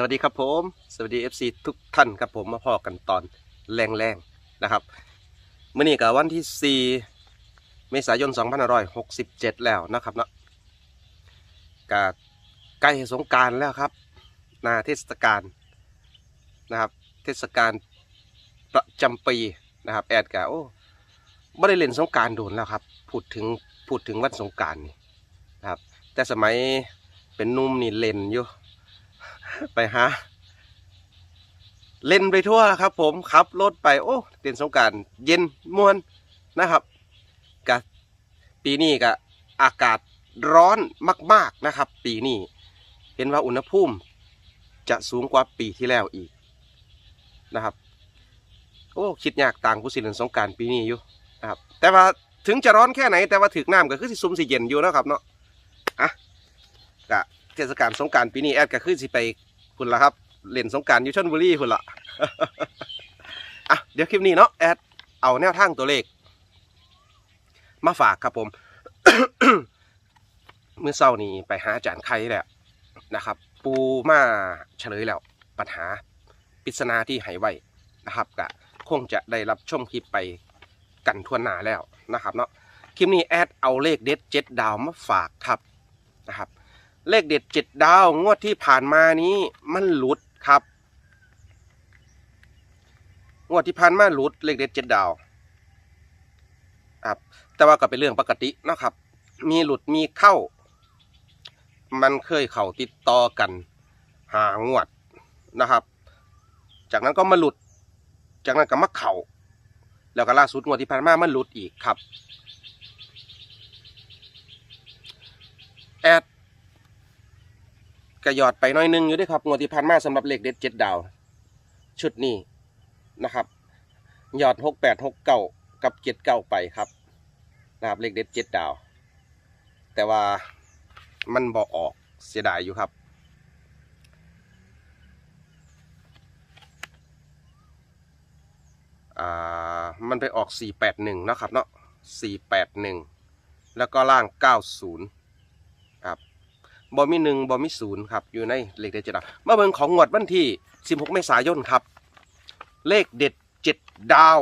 สวัสดีครับผม สวัสดี FC ทุกท่านครับผมมาพอกันตอนแรงๆนะครับเมื่อนี้กับวันที่ 4 เมษายน 2567 แล้วนะครับเนาะกะใกล้สงการแล้วครับนาเทศกาลนะครับ เทศกาลประจำปีนะครับแอดกะโอ้ไม่ได้เล่นสงการโดนแล้วครับพูดถึงพูดถึงวันสงการนี่นะครับแต่สมัยเป็นนุ่มนี่เล่นอยู่ ไปหา เล่นไปทั่วครับ ผมขับรถไปโอ้เล่นสงการเย็นมวนนะครับกะปีนี้กะอากาศร้อนมาก ๆนะครับ ปีนี้เห็นว่าอุณหภูมิ จะสูงกว่าปีที่แล้วอีกนะครับ โอ้คิดยากต่างผู้สิเล่นสงการปีนี้อยู่นะครับ แต่ว่าถึงจะร้อนแค่ไหนแต่ว่าถึกน้ำก็คือสิซุ่มสิเย็นอยู่นะครับเนาะอะกะเทศกาลสงการปีนี้แอดก็คือสิไป พุ่นละครับเล่นสงการอยู่ชลบุรีพุ่นละอะเดี๋ยวคลิปนี้เนาะแอดเอาแนวทางตัวเลข มาฝากครับผม เมื่อเช้านี้ไปหาอาจารย์ไข่แล้วนะครับ ปูมาเฉลยแล้ว ปัญหาปริศนาที่หายไว้นะครับก็คงจะได้รับชมคลิปไปกันทั่วหน้าแล้วนะครับเนาะคลิปนี้แอดเอาเลขเด็ดเจ็ดดาวมาฝากครับนะครับ เลขเด็ดเจ็ดดาวงวดที่ผ่านมานี้มันหลุดครับ งวดที่ผ่านมาหลุดเลขเด็ดเจ็ดดาวครับแต่ว่าก็เป็นเรื่องปกตินะครับ มีหลุดมีเข้า มันเคยเข่าติดต่อกันหางวดนะครับ จากนั้นก็มาหลุด จากนั้นก็มาเข่าแล้วก็ล่าสุดงวดที่ผ่านมามันหลุดอีกครับ แอด กระยอดไปน้อยหนึงอยู่ด้วยครับงวดที่ผ่านมาสำหรับเลขเด็ดเจ็ดดาว ชุดนี้นะครับยอดหกแปดหกเก้ากับเจ็ดเก้าไปครับนะครับเลขเด็ดเจ็ดดาว แต่ว่ามันบอกออกเสียดายอยู่ครับ อ่า มันไปออก 481เนาะครับเนาะ481 แล้วก็ล่าง 90 บอมีหนึ่งบอมีศูนย์ครับอยู่ในเลขเด็ดเจ็ดดาวมาเบิ่งของงวดวันที่ 16 เมษายนครับ เลขเด็ดเจ็ดดาว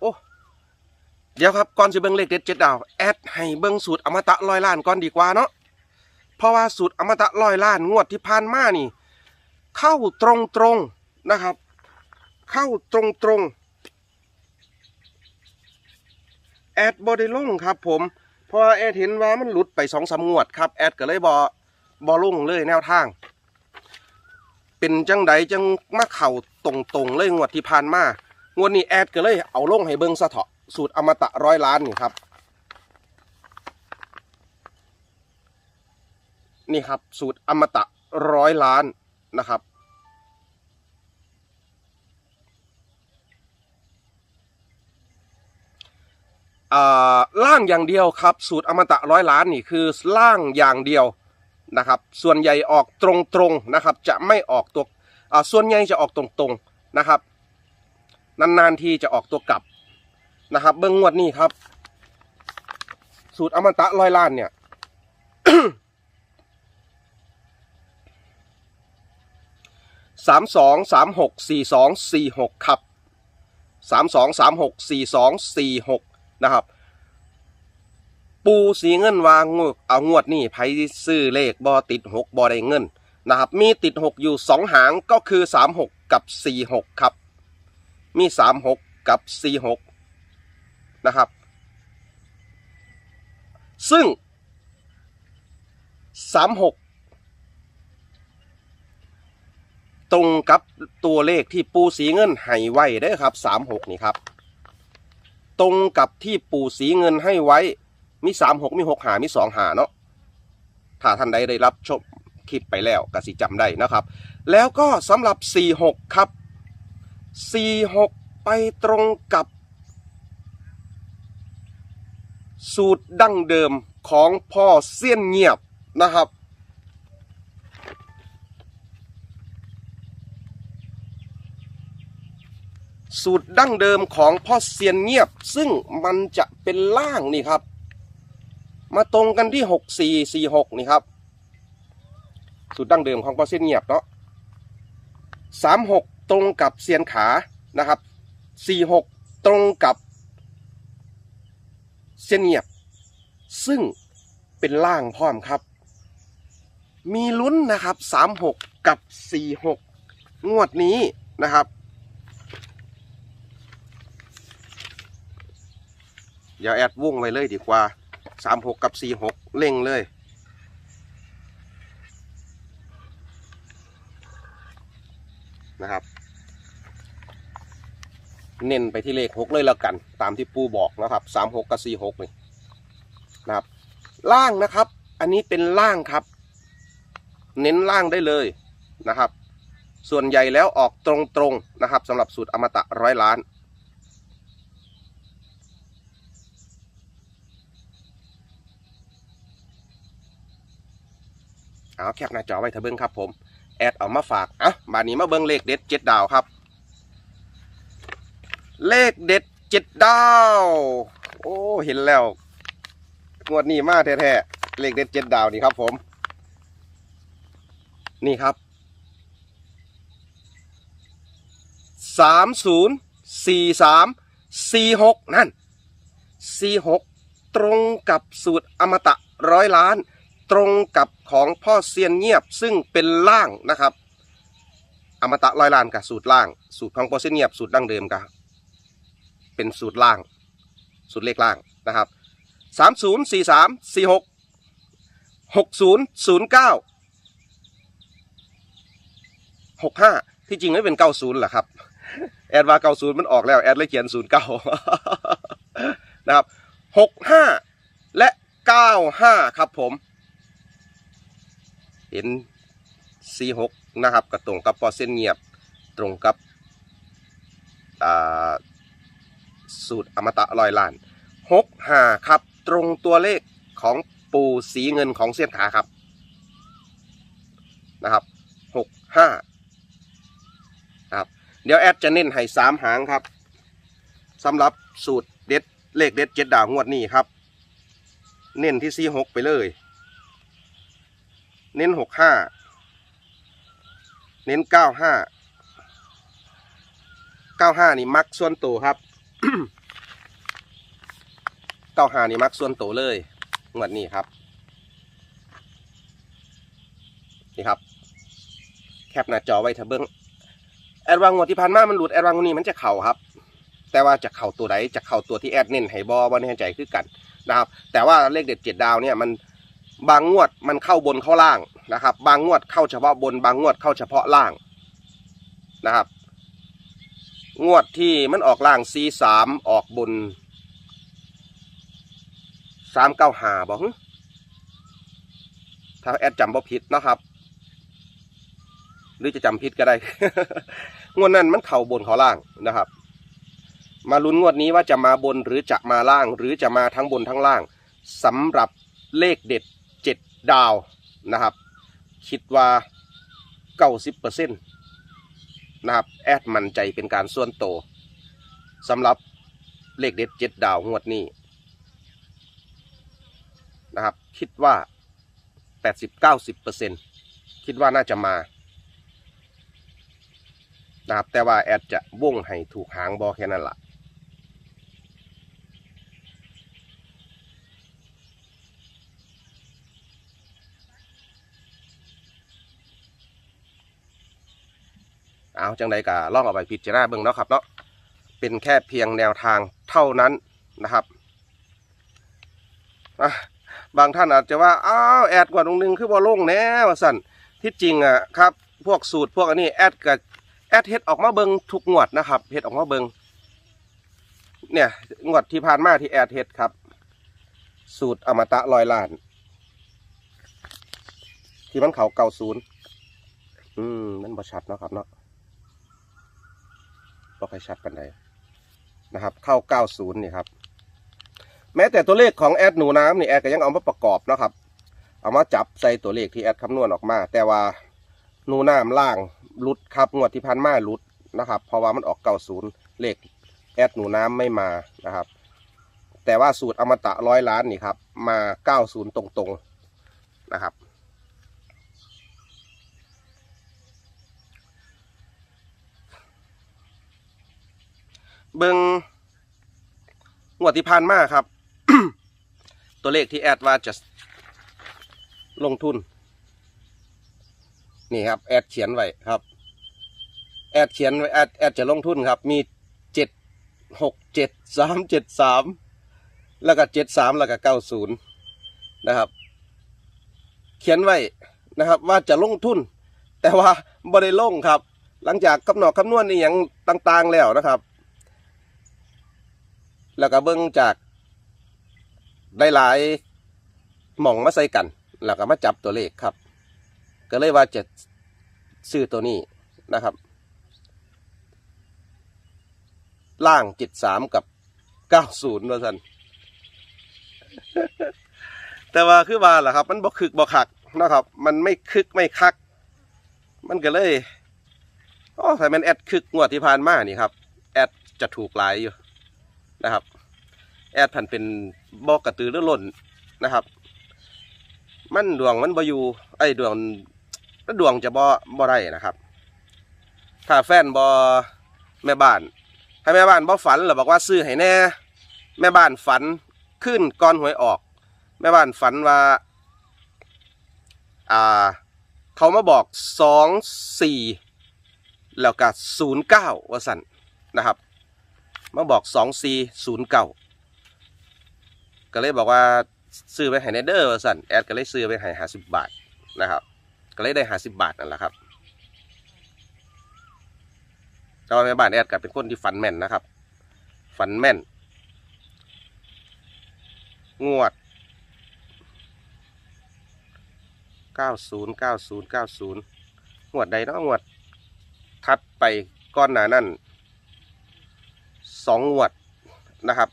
โอ้เดี๋ยวครับก่อนจะเบิ่งเลขเด็ดเจ็ดดาวแอดให้เบิ่งสูตรอมตะร้อยล้านก่อนดีกว่าเนาะเพราะว่าสูตรอมตะร้อยล้านงวดที่ผ่านมานี่ เข้าตรงตรงๆนะครับ เข้าตรงตรงๆ แอดบอได้ลงครับ ผมเพราะแอดเห็นว่ามันหลุดไปสองสามงวดครับแอดก็เลยบอบอลงเลยแนวทาง เป็นจังใดจังมาเข่าตรงตรงๆเลยงวดที่ผ่านมางวดนี้แอดก็เลยเอาลงให้เบิ้งซะเถาะสูตรอมตะร้อยล้านนี่ครับ นี่ครับ สูตรอมตะร้อยล้านนะครับ ล่างอย่างเดียวครับ สูตรอมตะร้อยล้านนี่คือล่างอย่างเดียวนะครับ ส่วนใหญ่ออกตรงๆนะครับ จะไม่ออกตัวส่วนใหญ่จะออกตรงๆนะครับ นานๆทีจะออกตัวกลับนะครับ เบื้องงวดนี้ครับ สูตรอมตะร้อยล้านเนี่ยสามสองสามหกสี่สองสี่หกครับสามสองสามหกสี่สองสี่หก นะครับ ปูสีเงินวางงวดเอางวดนี่ไผซื้อเลขบอติดหกบอได้เงินนะครับ มีติดหกอยู่สองหางก็คือสามหกกับสี่หกครับ มีสามหกกับสี่หกนะครับ ซึ่งสามหกตรงกับตัวเลขที่ปูสีเงินให้ไว้เด้ครับสามหกนี่ครับ ตรงกับที่ปู่สีเงินให้ไว้ มีสามหกมีหกหามีสองหาเนาะถ้าท่านใดได้รับชมคลิปไปแล้วก็สิจำได้นะครับ แล้วก็สำหรับสี่หกครับสี่หกไปตรงกับ สูตรดั้งเดิมของพ่อเสี้ยนเงียบนะครับ สูตรดั้งเดิมของพ่อเซียนเงียบ ซึ่งมันจะเป็นล่างนี่ครับ มาตรงกันที่หกสี่สี่หกนี่ครับ สูตรดั้งเดิมของปอเส้นเงียบเนาะสามหกตรงกับเซียนขานะครับสี่หกตรงกับเส้นเงียบ ซึ่งเป็นล่างพร้อมครับ มีลุ้นนะครับสามหกกับสี่หกงวดนี้นะครับ อย่าแอดวงไว้เลยดีกว่าสามหกกับสี่หกเล่งเลย นะครับ เน้นไปที่เลขหกเลยแล้วกัน ตามที่ปูบอกนะครับสามหกกับสี่หกนี่นะครับ ล่างนะครับ อันนี้เป็นล่างครับ เน้นล่างได้เลยนะครับ ส่วนใหญ่แล้วออกตรงๆนะครับสำหรับสูตรอมตะร้อยล้าน เอาแคปหน้าจอไว้เถอะเบิ้งครับผมแอดเอามาฝากอะบานนี้มาเบิ้งเลขเด็ดเจ็ดดาวครับ เลขเด็ดเจ็ดดาว โอ้เห็นแล้วงวดนี้มาแท้ๆเลขเด็ดเจ็ดดาวนี่ครับผม นี่ครับสามศูนย์สี่สามสี่หกนั่นสี่หกตรงกับสูตรอมตะร้อยล้าน ตรงกับของพ่อเซียนเงียบซึ่งเป็นล่างนะครับ อมตะร้อยล้านกับสูตรล่าง สูตรของพ่อเซียนเงียบสูตรดั้งเดิมกับเป็นสูตรล่าง สูตรเลขล่างนะครับสามศูนย์สี่สามสี่หกหกศูนย์ศูนย์เก้าหกห้าที่จริงไม่เป็นเก้าศูนย์หรอครับ แอดว่าเก้าศูนย์มันออกแล้ว แอดเลยเขียนศูนย์เก้านะครับหกห้าและเก้าห้าครับผม เห็น C6 นะครับก็ตรงกับปอเส้นเงียบตรงกับสูตรอมตะลอยล้านหกห้าครับตรงตัวเลขของปูสีเงินของเส้นขาครับนะครับหกห้าครับเดี๋ยวแอดจะเน้นให้สามหางครับสำหรับสูตรเด็ดเลขเด็ดเจ็ดดาวงวดนี้ครับ เน้นที่ C6 ไปเลย เน้นหกห้าเน้นเก้าห้าเก้าห้านี่มักส่วนตัวครับเก้าห้านี่มักส่วนตัวเลยงวดนี้ครับ นี่ครับ แคปหน้าจอไว้เถอะเบิ้งแอดวางงวดที่ผ่านมามันหลุดแอดวางงวดนี้มันจะเข่าครับ แต่ว่าจะเข่าตัวไหนจะเข่าตัวที่แอดเน้นให้บอบอลแน่ใจคือกันนะครับ แต่ว่าเลขเด็ดเจ็ดดาวเนี่ยมัน บางงวดมันเข้าบนเข้าล่างนะครับ บางงวดเข้าเฉพาะบน บางงวดเข้าเฉพาะล่างนะครับ งวดที่มันออกล่าง C สามออกบนสามเก้าหาบอกถ้าแอดจำบ่ผิดนะครับ หรือจะจำผิดก็ได้ งวดนั้นมันเข่าบนเข้าล่างนะครับ มาลุ้นงวดนี้ว่าจะมาบนหรือจะมาล่าง หรือจะมาทั้งบนทั้งล่างสำหรับเลขเด็ด ดาวนะครับ คิดว่าเก้าสิบเปอร์เซ็นต์นะครับ แอดมั่นใจเป็นการส่วนโตสำหรับเลขเด็ดเจ็ดดาวงวดนี้นะครับ คิดว่าแปดสิบเก้าสิบเปอร์เซ็นต์คิดว่าน่าจะมานะครับแต่ว่าแอดจะว่งให้ถูกหางบอแค่นั้นละ เอาจังใดกะล่องเอาไปพิจารณาเบิ่งเนาะครับเนาะเป็นแค่เพียงแนวทางเท่านั้นนะครับบางท่านอาจจะว่าอ้าวแอดกว่าตรงนึงคือบ่ลงแน่ว่าสั่นที่จริงอะครับ พวกสูตรพวกอันนี้แอดกับแอดเฮ็ดออกมาเบิ่งทุกงวดนะครับเฮ็ดออกมาเบิ่งเนี่ยงวดที่ผ่านมาที่แอดเฮ็ดครับ สูตรอมตะลอยล้าน ที่มันเขาเก่าศูนย์อืมมันบ่ชัดเนาะครับเนาะ ก็ค่อยชัดกันได้นะครับ เข้า90นี่ครับ แม้แต่ตัวเลขของแอดหนูน้ำนี่แอดก็ยังเอามาประกอบนะครับ เอามาจับใส่ตัวเลขที่แอดคำนวณออกมา แต่ว่าหนูน้ำล่างหลุดครับงวดที่พันมาหลุดนะครับ เพราะว่ามันออก90เลขแอดหนูน้ำไม่มานะครับ แต่ว่าสูตรอมตะร้อยล้านนี่ครับ มา90ตรงๆนะครับ เบิงงวดที่ผ่านมาครับ ตัวเลขที่แอดว่าจะลงทุน นี่ครับ แอดเขียนไว้ครับ แอดเขียนไว้แอดแอดจะลงทุนครับ มีเจ็ดหกเจ็ดสามเจ็ดสามแล้วก็เจ็ดสามแล้วก็เก้าศูนย์นะครับ เขียนไว้นะครับว่าจะลงทุน แต่ว่าบ่ได้ลงครับ หลังจากกำหนดคำนวณในี่อย่างต่าง ๆ แล้วนะครับ แล้วก็เบิ่งจากได้หลายหม่องมาใส่กัน แล้วก็มาจับตัวเลขครับ ก็เลยว่าจะซื้อตัวนี้นะครับ ล่างจ็ดสามกับเก้าศูนย์ว่าสันแต่ว่าคือว่าล่ะครับ มันบ่คึกบ่คักนะครับ มันไม่คึกไม่คัก มันก็เลยอ๋อถ้ามันแอดคึกงวดที่ผ่านมานี่ครับ แอดจะถูกหลายอยู่ นะครับ แอดผันเป็นบอกกระตือรือร้นนะครับ มันดวงมันบอยู่ไอ้ดวงดวงจะบ่บ่ได้นะครับ ถ้าแฟนบ่แม่บ้านให้แม่บ้านบ่ฝันหรือบอกว่าซื้อให้แน่ แม่บ้านฝันขึ้นก่อนหวยออก แม่บ้านฝันว่าอ่าเขามาบอกสองสี่แล้วก็ศูนย์เก้าว่าสันนะครับ มาบอกสองสี่ศูนย์เก้าก็เลยบอกว่าซื้อไปให้ในเดอร์สันแอดก็เลยซื้อไปให้ห้าสิบบาทนะครับ ก็เลยได้ห้าสิบบาทนั่นแหละครับแต่ว่าแม่บ้านแอดก็เป็นคนที่ฝันแม่นนะครับ ฝันแม่น งวด 90 90 90 งวดใดเนาะงวด ทัดไปก้อนหนานั่น สองงวดนะครับ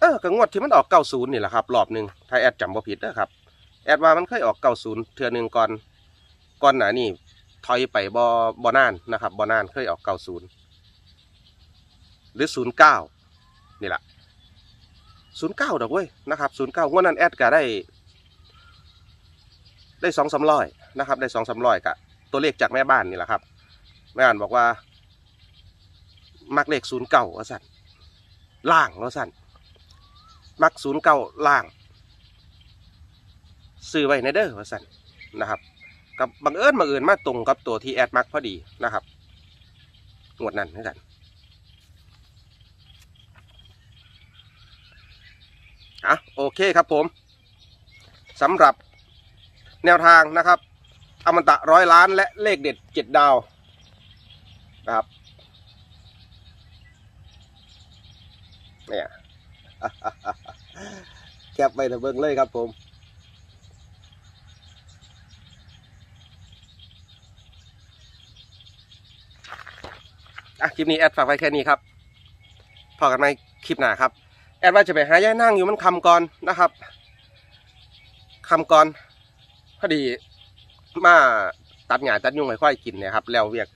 เออก็งวดที่มันออก90นี่แหละครับรอบหนึ่งถ้าแอดจำบ่ผิดนะครับแอดว่ามันเคยออก90เทือหนึ่งก่อนก่อนหนานี่ถอยไปบอบอนานนะครับบอนานเคยออกเก้าศูนย์หรือศูนย์เก้านี่แหละศูนย์เก้าดอกเว้ยนะครับศูนย์เก้างวดนั้นแอดก็ได้ ได้สองสามร้อยนะครับ ได้สองสามร้อยกะตัวเลขจากแม่บ้านนี่แหละครับแม่บ้านบอกว่า มักเลขศูนย์เก้าว่าสั่นล่างว่าสั่นมักศูนย์เก้าล่างซื้อไว้ในเด้อว่าสั่นนะครับกับบังเอิญบังเอิญมาตรงกับตัวที่แอดมักพอดีนะครับงวดนั้นเหมือนกันอะโอเคครับผมสำหรับแนวทางนะครับ อมตะร้อยล้านและเลขเด็ดเจ็ดดาวนะครับ เนี่ยแคปไปตะเบิงเลยครับผมอะคลิปนี้แอดฝากไว้แค่นี้ครับพอกันในคลิปหน้าครับ แอดว่าจะไปหายายนั่งอยู่มันคำก่อนนะครับคำก่อนพอดีมาตัดหญ้าตัดยุงให้ควายกินเนี่ยครับแล้วเวียก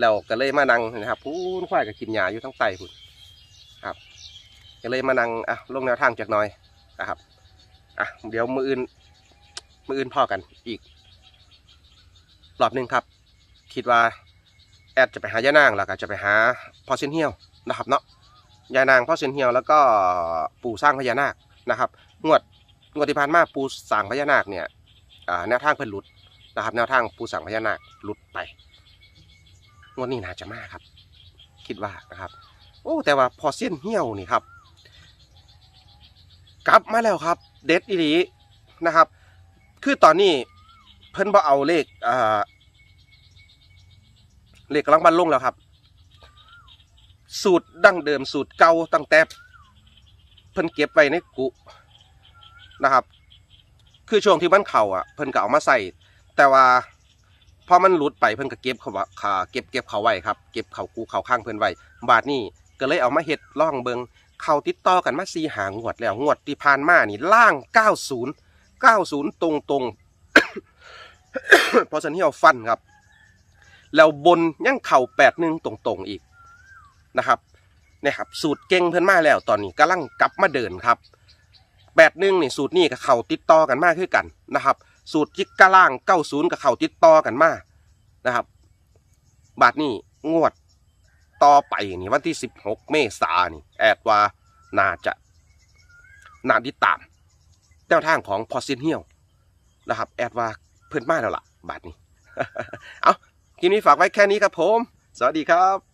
แล้วก็เลยมานั่งนะครับพูนควายก็กินหญ้าอยู่ทั้งไตพุ่นครับ ก็เลยมานั่งอะลงแนวทางจากน้อยนะครับอะเดี๋ยวมืออื่นมืออื่นพ่อกันอีกรอบหนึ่งครับ คิดว่าแอดจะไปหายานางแล้วก็จะไปหาพ่อเซนเฮียวนะครับเนาะยายนางพ่อเซนเฮียวแล้วก็ปู่สร้างพญานาคนะครับงวดงวดที่ผ่านมาปู่สร้างพญานาคเนี่ยแนวทางเพิ่นหลุดนะครับแนวทางปู่สร้างพญานาคหลุดไปงวดนี้น่าจะมากครับ คิดว่านะครับ โอ้แต่ว่าพอเส้นเหี่ยวนี่ครับ กลับมาแล้วครับ เด็ดอีหลีนะครับ คือตอนนี้เพิ่นบ่เอาเลขอ่าเลขกำลังบันลงแล้วครับ สูตรดั้งเดิมสูตรเก่าตั้งแต่เพิ่นเก็บไว้ในกุนะครับ คือช่วงที่มันเข่าอะเพิ่นก็เอามาใส่ แต่ว่าพอมันหลุดไปเพิ่นก็เก็บเขาว่าขาเก็บเก็บเขาไว้ครับ เก็บเขากูเขาข้างเพิ่นไว้บาทนี้ก็เลยเอามาเฮ็ดล่องเบิง เขาติดต่อกันมาซีหางวดแล้วงวดที่ผ่านมานี่ล่าง 90 90 ตรงตรงๆเพราะฉะนั้นเราฟันครับ แล้วบนยังเข่าแปดหนึ่งตรงๆอีกนะครับเนี่ยครับ สูตรเก่งเพิ่นมาแล้วตอนนี้กำลังกลับมาเดินครับแปดหนึ่งนี่สูตรนี้กับเข่าติดต่อกันมากขึ้นกันนะครับ สูตรจิกกะล่างเก้าศูนย์กับเข่าติดต่อกันมากนะครับ บาทนี้งวด ต่อไปนี่วันที่สิบหกเมษายนนี่แอดว่าน่าจะน่าติดตามแนวทางของพอซินเฮียวนะครับ แอดว่าเพิ่นมาแล้วล่ะ บาทนี้ เอาคลิปนี้ฝากไว้แค่นี้ครับผม สวัสดีครับ